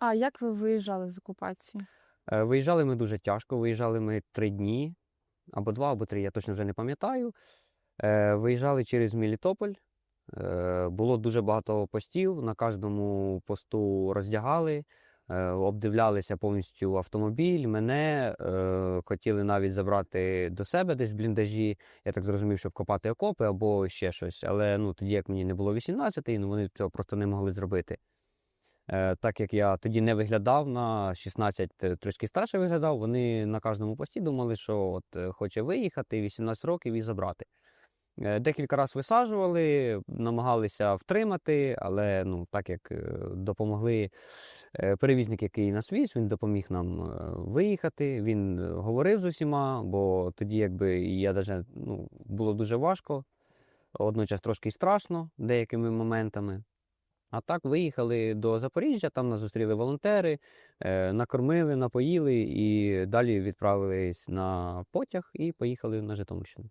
А як ви виїжджали з окупації? Е, Виїжджали ми дуже тяжко. Виїжджали ми три дні, або два, або три, я точно вже не пам'ятаю. Е, Виїжджали через Мелітополь. Е, Було дуже багато постів. На кожному посту роздягали, обдивлялися повністю автомобіль. Мене хотіли навіть забрати до себе десь в бліндажі. Я так зрозумів, щоб копати окопи або ще щось. Але ну, тоді, як мені не було 18, ну, вони цього просто не могли зробити. Е, Так як я тоді не виглядав на 16, е, трошки старше виглядав, вони на кожному пості думали, що от е, хоче виїхати 18 років і забрати. Декілька разів висаджували, намагалися втримати, але ну, так як допомогли перевізник, який нас віз, він допоміг нам виїхати. Він говорив з усіма, бо тоді, якби я даже, ну, було дуже важко, одночас трошки страшно деякими моментами. А так виїхали до Запоріжжя, там нас зустріли волонтери, е, накормили, напоїли і далі відправились на потяг і поїхали на Житомирщину.